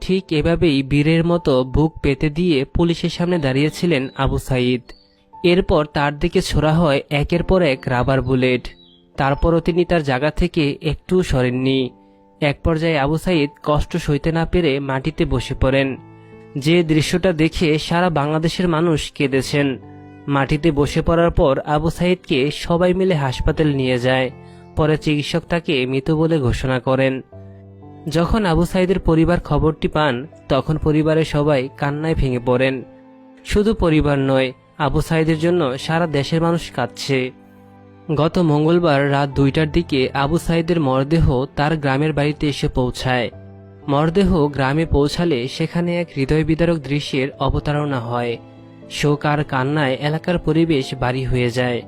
ঠিক এভাবেই বীরের মতো বুক পেতে দিয়ে পুলিশের সামনে দাঁড়িয়েছিলেন আবু সাইদ। এরপর তার দিকে ছোড়া হয় একের পর এক রাবার বুলেট। তারপরও তিনি তার জায়গা থেকে একটু সরেননি। এক পর্যায়ে আবু সাইদ কষ্ট সইতে না পেরে মাটিতে বসে পড়েন। যে দৃশ্যটা দেখে সারা বাংলাদেশের মানুষ কেঁদেছেন। মাটিতে বসে পড়ার পর আবু সাইদকে সবাই মিলে হাসপাতাল নিয়ে যায়। পরে চিকিৎসক তাকে মৃত বলে ঘোষণা করেন। যখন আবু সাইদের পরিবার খবরটি পান, তখন পরিবারের সবাই কান্নায় ভেঙে পড়েন। শুধু পরিবার নয়, আবু সাইদের জন্য সারা দেশের মানুষ কাঁদছে। গত মঙ্গলবার রাত দুইটার দিকে আবু সাইদের মরদেহ তার গ্রামের বাড়িতে এসে পৌঁছায়। মরদেহ গ্রামে পৌঁছালে সেখানে এক হৃদয় বিদারক দৃশ্যের অবতারণা হয়। শোক আর কান্নায় এলাকার পরিবেশ বাড়ি হয়ে যায়।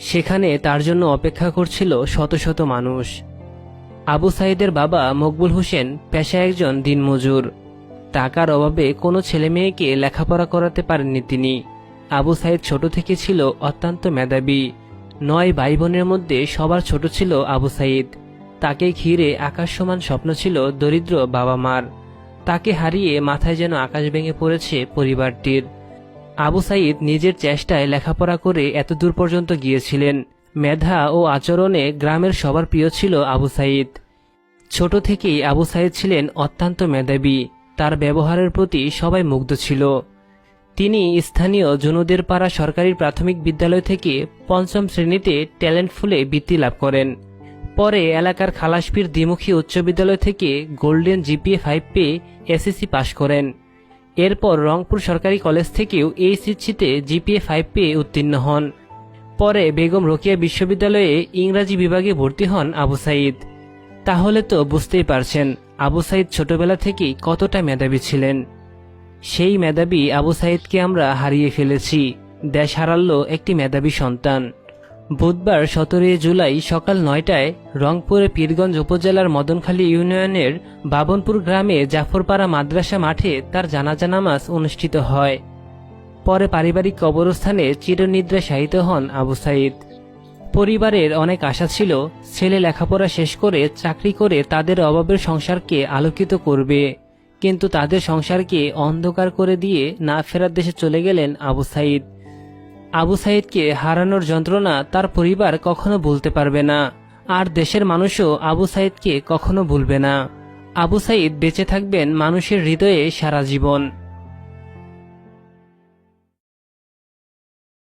সেখানে তার জন্য অপেক্ষা করছিল শত শত মানুষ। আবু সাইদের বাবা মকবুল হোসেন পেশায় একজন দিনমজুর। টাকার অভাবে কোনো ছেলে মেয়েকে লেখাপড়া করাতে পারেননি তিনি। আবু সাইদ ছোট থেকে ছিল অত্যন্ত মেধাবী। নয় ভাই বোনের মধ্যে সবার ছোট ছিল আবু সাইদ। তাকে ঘিরে আকাশ সমান স্বপ্ন ছিল দরিদ্র বাবা মার তাকে হারিয়ে মাথায় যেন আকাশ ভেঙে পড়েছে পরিবারটির। আবু সাইদ নিজের চেষ্টায় লেখাপড়া করে এত দূর পর্যন্ত গিয়েছিলেন। মেধা ও আচরণে গ্রামের সবার প্রিয় ছিল আবু সাইদ। ছোট থেকেই আবু সাইদ ছিলেন অত্যন্ত মেধাবী। তার ব্যবহারের প্রতি সবাই মুগ্ধ ছিল। তিনি স্থানীয় জুনুদের পাড়া সরকারি প্রাথমিক বিদ্যালয় থেকে পঞ্চম শ্রেণীতে ট্যালেন্ট ফুলে বৃত্তি লাভ করেন। পরে এলাকার খালাসপির দ্বিমুখী উচ্চ বিদ্যালয় থেকে গোল্ডেন জিপিএ ফাইভ পেয়ে এসএসসি পাশ করেন। এরপর রংপুর সরকারি কলেজ থেকেও এইচএসসিতে জিপিএ ফাইভ পেয়ে উত্তীর্ণ হন। পরে বেগম রোকেয়া বিশ্ববিদ্যালয়ে ইংরাজি বিভাগে ভর্তি হন আবু সাইদ। তাহলে তো বুঝতেই পারছেন আবু সাইদ ছোটবেলা থেকেই কতটা মেধাবী ছিলেন। সেই মেধাবী আবু সাইদকে আমরা হারিয়ে ফেলেছি। দেশ হারালো একটি মেধাবী সন্তান। বুধবার সতেরোই জুলাই সকাল নয়টায় রংপুরে পীরগঞ্জ উপজেলার মদনখালী ইউনিয়নের বাবনপুর গ্রামে জাফরপাড়া মাদ্রাসা মাঠে তার জানাজা নামাজ অনুষ্ঠিত হয়। পরে পারিবারিক কবরস্থানে চিরনিদ্রা শায়িত হন আবু সাইদ। পরিবারের অনেক আশা ছিল ছেলে লেখাপড়া শেষ করে চাকরি করে তাদের অভাবের সংসারকে আলোকিত করবে, কিন্তু তাদের সংসারকে অন্ধকার করে দিয়ে না ফেরার দেশে চলে গেলেন আবু সাইদ। আবু সাইদকে হারানোর যন্ত্রণা তার পরিবার কখনো বলতে পারবে না, আর দেশের মানুষও আবু সাইদকে কখনো ভুলবে না। আবু সাইদ বেঁচে থাকবেন মানুষের হৃদয়ে সারা জীবন।